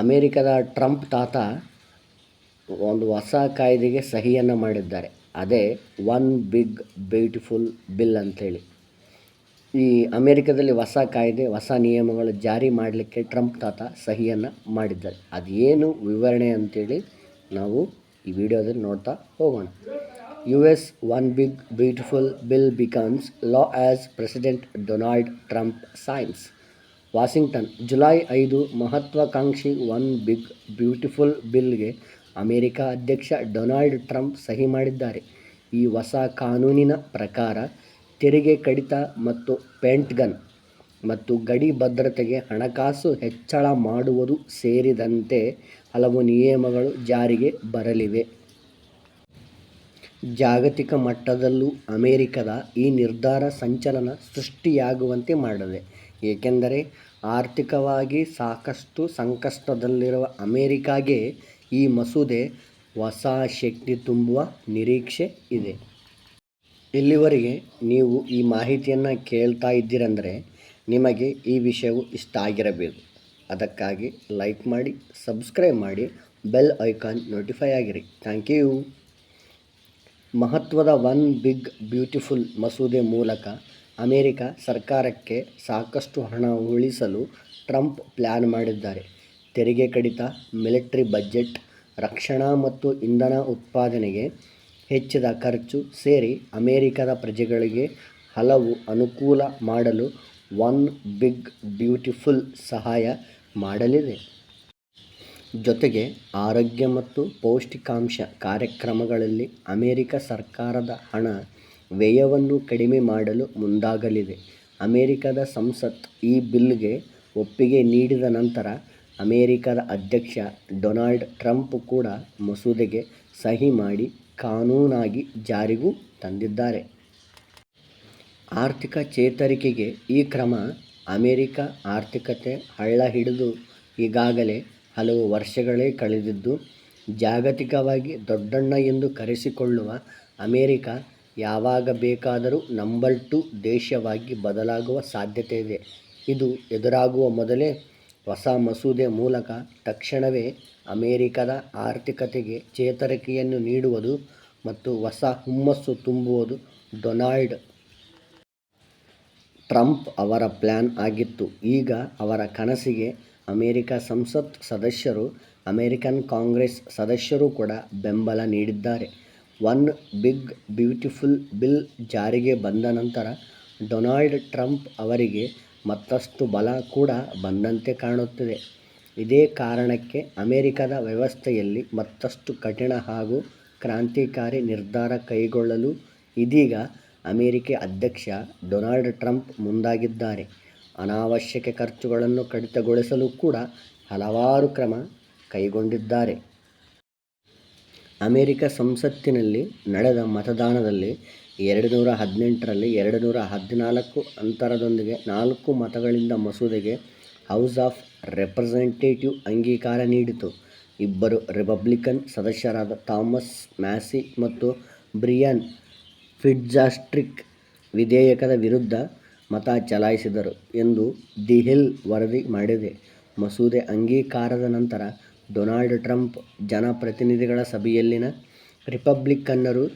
ಅಮೇರಿಕದ ಟ್ರಂಪ್ ತಾತ ಒಂದು ಹೊಸ ಕಾಯ್ದೆಗೆ ಸಹಿಯನ್ನು ಮಾಡಿದ್ದಾರೆ. ಅದೇ ಒನ್ ಬಿಗ್ ಬ್ಯೂಟಿಫುಲ್ ಬಿಲ್ ಅಂಥೇಳಿ. ಈ ಅಮೇರಿಕದಲ್ಲಿ ಹೊಸ ಕಾಯ್ದೆ, ಹೊಸ ನಿಯಮಗಳು ಜಾರಿ ಮಾಡಲಿಕ್ಕೆ ಟ್ರಂಪ್ ತಾತ ಸಹಿಯನ್ನು ಮಾಡಿದ್ದಾರೆ. ಅದೇನು ವಿವರಣೆ ಅಂತೇಳಿ ನಾವು ಈ ವಿಡಿಯೋದಲ್ಲಿ ನೋಡ್ತಾ ಹೋಗೋಣ. U S one big beautiful bill becomes law as president Donald Trump signs Washington, July ಐದು, ಮಹತ್ವಾಕಾಂಕ್ಷಿ ಒನ್ ಬಿಗ್ ಬ್ಯೂಟಿಫುಲ್ ಬಿಲ್ಗೆ ಅಮೆರಿಕ ಅಧ್ಯಕ್ಷ ಡೊನಾಲ್ಡ್ ಟ್ರಂಪ್ ಸಹಿ ಮಾಡಿದ್ದಾರೆ. ಈ ಹೊಸ ಕಾನೂನಿನ ಪ್ರಕಾರ ತೆರಿಗೆ ಕಡಿತ ಮತ್ತು ಪೆಂಟ್ಗನ್ ಮತ್ತು ಗಡಿ ಭದ್ರತೆಗೆ ಹಣಕಾಸು ಹೆಚ್ಚಳ ಮಾಡುವುದು ಸೇರಿದಂತೆ ಹಲವು ನಿಯಮಗಳು ಜಾರಿಗೆ ಬರಲಿವೆ. ಜಾಗತಿಕ ಮಟ್ಟದಲ್ಲೂ ಅಮೆರಿಕದ ಈ ನಿರ್ಧಾರ ಸಂಚಲನ ಸೃಷ್ಟಿಯಾಗುವಂತೆ ಮಾಡಿದೆ ಏಕೆಂದರೆ ಆರ್ಥಿಕವಾಗಿ ಸಾಕಷ್ಟು ಸಂಕಷ್ಟದಲ್ಲಿರುವ ಅಮೆರಿಕಾಗೆ ಈ ಮಸೂದೆ ಹೊಸ ಶಕ್ತಿ ತುಂಬುವ ನಿರೀಕ್ಷೆ ಇದೆ. ಇಲ್ಲಿವರೆಗೆ ನೀವು ಈ ಮಾಹಿತಿಯನ್ನು ಕೇಳ್ತಾ ಇದ್ದೀರಂದರೆ ನಿಮಗೆ ಈ ವಿಷಯವು ಇಷ್ಟ ಆಗಿರಬೇಕು. ಅದಕ್ಕಾಗಿ ಲೈಕ್ ಮಾಡಿ, ಸಬ್ಸ್ಕ್ರೈಬ್ ಮಾಡಿ, ಬೆಲ್ ಐಕಾನ್ ನೋಟಿಫೈ ಆಗಿರಿ. Thank you. ಮಹತ್ವದ ಒನ್ ಬಿಗ್ ಬ್ಯೂಟಿಫುಲ್ ಮಸೂದೆ ಮೂಲಕ ಅಮೆರಿಕ ಸರ್ಕಾರಕ್ಕೆ ಸಾಕಷ್ಟು ಹಣ ಉಳಿಸಲು ಟ್ರಂಪ್ ಪ್ಲ್ಯಾನ್ ಮಾಡಿದ್ದಾರೆ. ತೆರಿಗೆ ಕಡಿತ, ಮಿಲಿಟರಿ ಬಜೆಟ್, ರಕ್ಷಣಾ ಮತ್ತು ಇಂಧನ ಉತ್ಪಾದನೆಗೆ ಹೆಚ್ಚಿದ ಖರ್ಚು ಸೇರಿ ಅಮೆರಿಕದ ಪ್ರಜೆಗಳಿಗೆ ಹಲವು ಅನುಕೂಲ ಮಾಡಲು ಒನ್ ಬಿಗ್ ಬ್ಯೂಟಿಫುಲ್ ಸಹಾಯ ಮಾಡಲಿದೆ. ಜೊತೆಗೆ ಆರೋಗ್ಯ ಮತ್ತು ಪೌಷ್ಟಿಕಾಂಶ ಕಾರ್ಯಕ್ರಮಗಳಲ್ಲಿ ಅಮೆರಿಕ ಸರ್ಕಾರದ ಹಣ ವ್ಯಯವನ್ನು ಕಡಿಮೆ ಮಾಡಲು ಮುಂದಾಗಲಿದೆ. ಅಮೆರಿಕದ ಸಂಸತ್ ಈ ಬಿಲ್ಗೆ ಒಪ್ಪಿಗೆ ನೀಡಿದ ನಂತರ ಅಮೆರಿಕದ ಅಧ್ಯಕ್ಷ ಡೊನಾಲ್ಡ್ ಟ್ರಂಪ್ ಕೂಡ ಮಸೂದೆಗೆ ಸಹಿ ಮಾಡಿ ಕಾನೂನಾಗಿ ಜಾರಿಗೂ ತಂದಿದ್ದಾರೆ. ಆರ್ಥಿಕ ಚೇತರಿಕೆಗೆ ಈ ಕ್ರಮ ಅಮೆರಿಕ ಆರ್ಥಿಕತೆ ಹಳ್ಳ ಹಿಡಿದು ಈಗಾಗಲೇ ಹಲವು ವರ್ಷಗಳೇ ಕಳೆದಿದ್ದು, ಜಾಗತಿಕವಾಗಿ ದೊಡ್ಡಣ್ಣ ಎಂದು ಕರೆಸಿಕೊಳ್ಳುವ ಅಮೆರಿಕ ಯಾವಾಗ ಬೇಕಾದರೂ ನಂಬರ್ ಟು ದೇಶವಾಗಿ ಬದಲಾಗುವ ಸಾಧ್ಯತೆ ಇದೆ ಇದು ಎದುರಾಗುವ ಮೊದಲೇ ಹೊಸ ಮಸೂದೆ ಮೂಲಕ ತಕ್ಷಣವೇ ಅಮೆರಿಕದ ಆರ್ಥಿಕತೆಗೆ ಚೇತರಿಕೆಯನ್ನು ನೀಡುವುದು ಮತ್ತು ಹೊಸ ಹುಮ್ಮಸ್ಸು ತುಂಬುವುದು ಡೊನಾಲ್ಡ್ ಟ್ರಂಪ್ ಅವರ ಪ್ಲ್ಯಾನ್ ಆಗಿತ್ತು. ಈಗ ಅವರ ಕನಸಿಗೆ ಅಮೆರಿಕ ಸಂಸತ್ ಸದಸ್ಯರು, ಅಮೆರಿಕನ್ ಕಾಂಗ್ರೆಸ್ ಸದಸ್ಯರು ಕೂಡ ಬೆಂಬಲ ನೀಡಿದ್ದಾರೆ. ಒನ್ ಬಿಗ್ ಬ್ಯೂಟಿಫುಲ್ ಬಿಲ್ ಜಾರಿಗೆ ಬಂದ ನಂತರ ಡೊನಾಲ್ಡ್ ಟ್ರಂಪ್ ಅವರಿಗೆ ಮತ್ತಷ್ಟು ಬಲ ಕೂಡ ಬಂದಂತೆ ಕಾಣುತ್ತಿದೆ. ಇದೇ ಕಾರಣಕ್ಕೆ ಅಮೆರಿಕದ ವ್ಯವಸ್ಥೆಯಲ್ಲಿ ಮತ್ತಷ್ಟು ಕಠಿಣ ಹಾಗೂ ಕ್ರಾಂತಿಕಾರಿ ನಿರ್ಧಾರ ಕೈಗೊಳ್ಳಲು ಇದೀಗ ಅಮೆರಿಕ ಅಧ್ಯಕ್ಷ ಡೊನಾಲ್ಡ್ ಟ್ರಂಪ್ ಮುಂದಾಗಿದ್ದಾರೆ. ಅನಾವಶ್ಯಕ ಖರ್ಚುಗಳನ್ನು ಕಡಿತಗೊಳಿಸಲು ಕೂಡ ಹಲವಾರು ಕ್ರಮ ಕೈಗೊಂಡಿದ್ದಾರೆ. ಅಮೆರಿಕ ಸಂಸತ್ತಿನಲ್ಲಿ ನಡೆದ ಮತದಾನದಲ್ಲಿ ಎರಡು ನೂರ ಹದಿನೆಂಟರಲ್ಲಿ ಎರಡು ನೂರ ಹದಿನಾಲ್ಕು ಅಂತರದೊಂದಿಗೆ ನಾಲ್ಕು ಮತಗಳಿಂದ ಮಸೂದೆಗೆ ಹೌಸ್ ಆಫ್ ರೆಪ್ರೆಸೆಂಟೇಟಿವ್ ಅಂಗೀಕಾರ ನೀಡಿತು. ಇಬ್ಬರು ರಿಪಬ್ಲಿಕನ್ ಸದಸ್ಯರಾದ ಥಾಮಸ್ ಮ್ಯಾಸಿ ಮತ್ತು ಬ್ರಿಯಾನ್ ಫಿಟ್ಜಾಸ್ಟ್ರಿಕ್ ವಿಧೇಯಕದ ವಿರುದ್ಧ ಮತ ಚಲಾಯಿಸಿದರು ಎಂದು ದಿ ಹಿಲ್ ವರದಿ ಮಾಡಿದೆ. ಮಸೂದೆ ಅಂಗೀಕಾರದ ನಂತರ ಡೊನಾಲ್ಡ್ ಟ್ರಂಪ್ ಜನಪ್ರತಿನಿಧಿಗಳ ಸಭೆಯಲ್ಲಿನ ರಿಪಬ್ಲಿಕನ್ನರು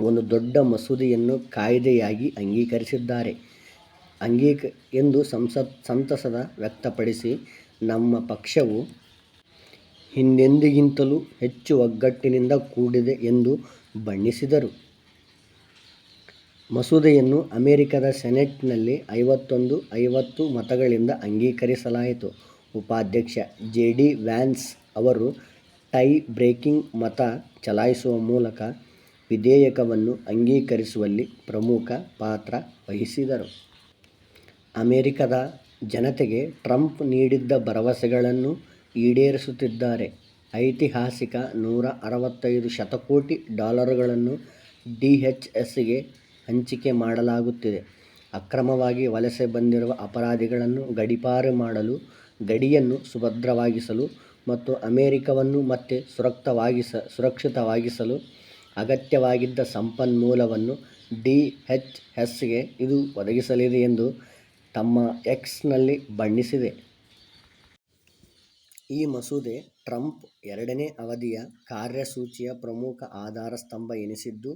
ಒಂದು ದೊಡ್ಡ ಮಸೂದೆಯನ್ನು ಕಾಯ್ದೆಯಾಗಿ ಅಂಗೀಕರಿಸಿದ್ದಾರೆ. ಅಂಗೀಕ ಎಂದು ಸಂಸತ್ ಸಂತಸದ ವ್ಯಕ್ತಪಡಿಸಿ, ನಮ್ಮ ಪಕ್ಷವು ಹಿಂದೆಂದಿಗಿಂತಲೂ ಹೆಚ್ಚು ಒಗ್ಗಟ್ಟಿನಿಂದ ಕೂಡಿದೆ ಎಂದು ಬಣ್ಣಿಸಿದರು. ಮಸೂದೆಯನ್ನು ಅಮೆರಿಕದ ಸೆನೆಟ್ನಲ್ಲಿ ಐವತ್ತೊಂದು ಐವತ್ತು ಮತಗಳಿಂದ ಅಂಗೀಕರಿಸಲಾಯಿತು. ಉಪಾಧ್ಯಕ್ಷ ಜೆ ಡಿ ವ್ಯಾನ್ಸ್ ಅವರು ಟೈ ಬ್ರೇಕಿಂಗ್ ಮತ ಚಲಾಯಿಸುವ ಮೂಲಕ ವಿಧೇಯಕವನ್ನು ಅಂಗೀಕರಿಸುವಲ್ಲಿ ಪ್ರಮುಖ ಪಾತ್ರ ವಹಿಸಿದರು. ಅಮೆರಿಕದ ಜನತೆಗೆ ಟ್ರಂಪ್ ನೀಡಿದ್ದ ಭರವಸೆಗಳನ್ನು ಈಡೇರಿಸುತ್ತಿದ್ದಾರೆ. ಐತಿಹಾಸಿಕ ನೂರ ಅರವತ್ತೈದು ಶತಕೋಟಿ ಡಾಲರುಗಳನ್ನು ಎಸ್ಗೆ ಹಂಚಿಕೆ ಮಾಡಲಾಗುತ್ತಿದೆ. ಅಕ್ರಮವಾಗಿ ವಲಸೆ ಬಂದಿರುವ ಅಪರಾಧಿಗಳನ್ನು ಗಡಿಪಾರು ಮಾಡಲು, ಗಡಿಯನ್ನು ಸುಭದ್ರವಾಗಿಸಲು ಮತ್ತು ಅಮೆರಿಕವನ್ನು ಮತ್ತೆ ಸುರಕ್ತವಾಗಿಸ ಸುರಕ್ಷಿತವಾಗಿಸಲು ಅಗತ್ಯವಾಗಿದ್ದ ಸಂಪನ್ಮೂಲವನ್ನು ಡಿ ಎಚ್ ಎಸ್ಗೆ ಇದು ಒದಗಿಸಲಿದೆ ಎಂದು ತಮ್ಮ ಎಕ್ಸ್ನಲ್ಲಿ ಬಣ್ಣಿಸಿದೆ ಈ ಮಸೂದೆ ಟ್ರಂಪ್ ಎರಡನೇ ಅವಧಿಯ ಕಾರ್ಯಸೂಚಿಯ ಪ್ರಮುಖ ಆಧಾರ ಸ್ತಂಭ ಎನಿಸಿದ್ದು,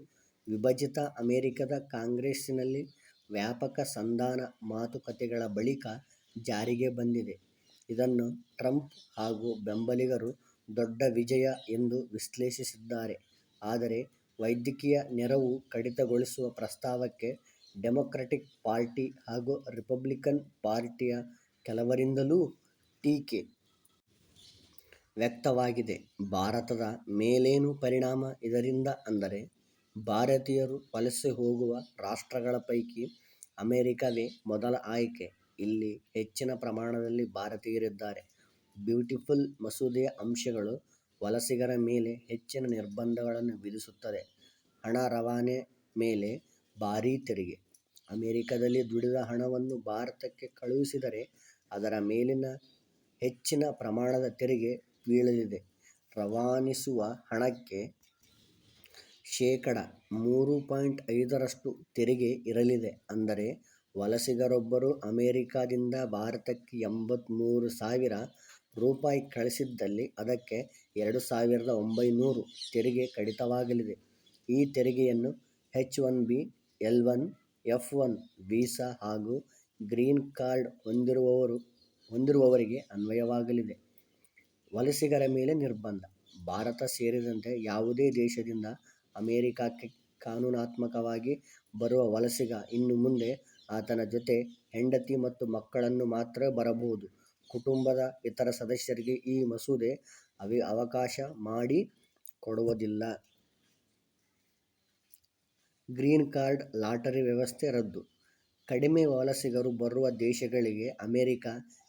ವಿಭಜಿತ ಅಮೆರಿಕದ ಕಾಂಗ್ರೆಸ್ಸಿನಲ್ಲಿ ವ್ಯಾಪಕ ಸಂಧಾನ ಮಾತುಕತೆಗಳ ಬಳಿಕ ಜಾರಿಗೆ ಬಂದಿದೆ. ಇದನ್ನು ಟ್ರಂಪ್ ಹಾಗೂ ಬೆಂಬಲಿಗರು ದೊಡ್ಡ ವಿಜಯ ಎಂದು ವಿಶ್ಲೇಷಿಸಿದ್ದಾರೆ. ಆದರೆ, ವೈದ್ಯಕೀಯ ನೆರವು ಕಡಿತಗೊಳಿಸುವ ಪ್ರಸ್ತಾವಕ್ಕೆ ಡೆಮೊಕ್ರಾಟಿಕ್ ಪಾರ್ಟಿ ಹಾಗೂ ರಿಪಬ್ಲಿಕನ್ ಪಾರ್ಟಿಯ ಕೆಲವರಿಂದಲೂ ಟೀಕೆ ವ್ಯಕ್ತವಾಗಿದೆ. ಭಾರತದ ಮೇಲೇನು ಪರಿಣಾಮ ಇದರಿಂದ ಅಂದರೆ, ಭಾರತೀಯರು ವಲಸೆ ಹೋಗುವ ರಾಷ್ಟ್ರಗಳ ಪೈಕಿ ಅಮೆರಿಕವೇ ಮೊದಲ ಆಯ್ಕೆ. ಇಲ್ಲಿ ಹೆಚ್ಚಿನ ಪ್ರಮಾಣದಲ್ಲಿ ಭಾರತೀಯರಿದ್ದಾರೆ. ಬ್ಯೂಟಿಫುಲ್ ಮಸೂದೆಯ ಅಂಶಗಳು ವಲಸಿಗರ ಮೇಲೆ ಹೆಚ್ಚಿನ ನಿರ್ಬಂಧಗಳನ್ನು ವಿಧಿಸುತ್ತದೆ. ಹಣ ರವಾನೆ ಮೇಲೆ ಭಾರೀ ತೆರಿಗೆ. ಅಮೆರಿಕದಲ್ಲಿ ದುಡಿದ ಹಣವನ್ನು ಭಾರತಕ್ಕೆ ಕಳುಹಿಸಿದರೆ ಅದರ ಮೇಲಿನ ಹೆಚ್ಚಿನ ಪ್ರಮಾಣದ ತೆರಿಗೆ ಬೀಳಲಿದೆ. ರವಾನಿಸುವ ಹಣಕ್ಕೆ ಶೇಕಡ ಮೂರು ಪಾಯಿಂಟ್ ಐದರಷ್ಟು ತೆರಿಗೆ ಇರಲಿದೆ. ಅಂದರೆ ವಲಸಿಗರೊಬ್ಬರು ಅಮೆರಿಕದಿಂದ ಭಾರತಕ್ಕೆ ಎಂಬತ್ಮೂರು ಸಾವಿರ ರೂಪಾಯಿ ಕಳಿಸಿದ್ದಲ್ಲಿ ಅದಕ್ಕೆ ಎರಡು ಸಾವಿರದ ಒಂಬೈನೂರು ತೆರಿಗೆ ಕಡಿತವಾಗಲಿದೆ. ಈ ತೆರಿಗೆಯನ್ನು H one B, L one, F one visa ಹಾಗೂ ಗ್ರೀನ್ ಕಾರ್ಡ್ ಹೊಂದಿರುವವರು ಹೊಂದಿರುವವರಿಗೆ ಅನ್ವಯವಾಗಲಿದೆ. ವಲಸಿಗರ ಮೇಲೆ ನಿರ್ಬಂಧ: ಭಾರತ ಸೇರಿದಂತೆ ಯಾವುದೇ ದೇಶದಿಂದ ಅಮೆರಿಕಕ್ಕೆ ಕಾನೂನಾತ್ಮಕವಾಗಿ ಬರುವ ವಲಸಿಗ ಇನ್ನು ಮುಂದೆ ಆತನ ಜೊತೆ ಹೆಂಡತಿ ಮತ್ತು ಮಕ್ಕಳನ್ನು ಮಾತ್ರ ಬರಬಹುದು. ಕುಟುಂಬದ ಇತರ ಸದಸ್ಯರಿಗೆ ಈ ಮಸೂದೆ ಅವಕಾಶ ಮಾಡಿ ಕೊಡುವುದಿಲ್ಲ. ಗ್ರೀನ್ ಕಾರ್ಡ್ ಲಾಟರಿ ವ್ಯವಸ್ಥೆ ರದ್ದು: ಕಡಿಮೆ ವಲಸಿಗರು ಬರುವ ದೇಶಗಳಿಗೆ ಅಮೆರಿಕ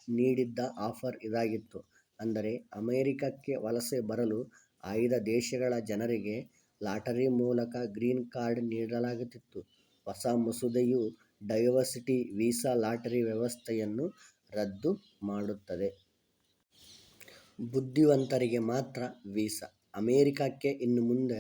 ನೀಡಿದ್ದ ಆಫರ್ ಇದಾಗಿತ್ತು. ಅಂದರೆ ಅಮೆರಿಕಕ್ಕೆ ವಲಸೆ ಬರಲು ಆಯ್ದ ದೇಶಗಳ ಜನರಿಗೆ ಲಾಟರಿ ಮೂಲಕ ಗ್ರೀನ್ ಕಾರ್ಡ್ ನೀಡಲಾಗುತ್ತಿತ್ತು. ಹೊಸ ಮಸೂದೆಯು ಡೈವರ್ಸಿಟಿ ವೀಸಾ ಲಾಟರಿ ವ್ಯವಸ್ಥೆಯನ್ನು ರದ್ದು ಮಾಡುತ್ತದೆ. ಬುದ್ಧಿವಂತರಿಗೆ ಮಾತ್ರ ವೀಸಾ: ಅಮೆರಿಕಕ್ಕೆ ಇನ್ನು ಮುಂದೆ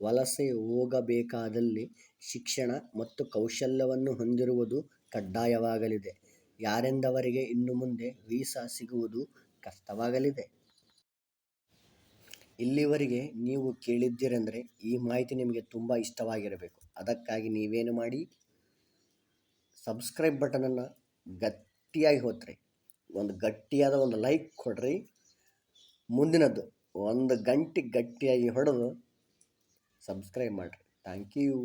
ವಲಸೆ ಹೋಗಬೇಕಾದಲ್ಲಿ ಶಿಕ್ಷಣ ಮತ್ತು ಕೌಶಲ್ಯವನ್ನು ಹೊಂದಿರುವುದು ಕಡ್ಡಾಯವಾಗಲಿದೆ. ಯಾರೆಂದವರಿಗೆ ಇನ್ನು ಮುಂದೆ ವೀಸಾ ಸಿಗುವುದು ಕಷ್ಟವಾಗಲಿದೆ. ಇಲ್ಲಿವರೆಗೆ ನೀವು ಕೇಳಿದ್ದೀರೆಂದರೆ ಈ ಮಾಹಿತಿ ನಿಮಗೆ ತುಂಬ ಇಷ್ಟವಾಗಿರಬೇಕು. ಅದಕ್ಕಾಗಿ ನೀವೇನು ಮಾಡಿ, ಸಬ್ಸ್ಕ್ರೈಬ್ ಬಟನನ್ನು ಗಟ್ಟಿಯಾಗಿ ಹೋತ್ರಿ. ಒಂದು ಗಟ್ಟಿಯಾದ ಒಂದು ಲೈಕ್ ಕೊಡ್ರಿ. ಮುಂದಿನದ್ದು ಒಂದು ಗಂಟೆ ಗಟ್ಟಿಯಾಗಿ ಹೊಡೆದು ಸಬ್ಸ್ಕ್ರೈಬ್ ಮಾಡಿರಿ. Thank you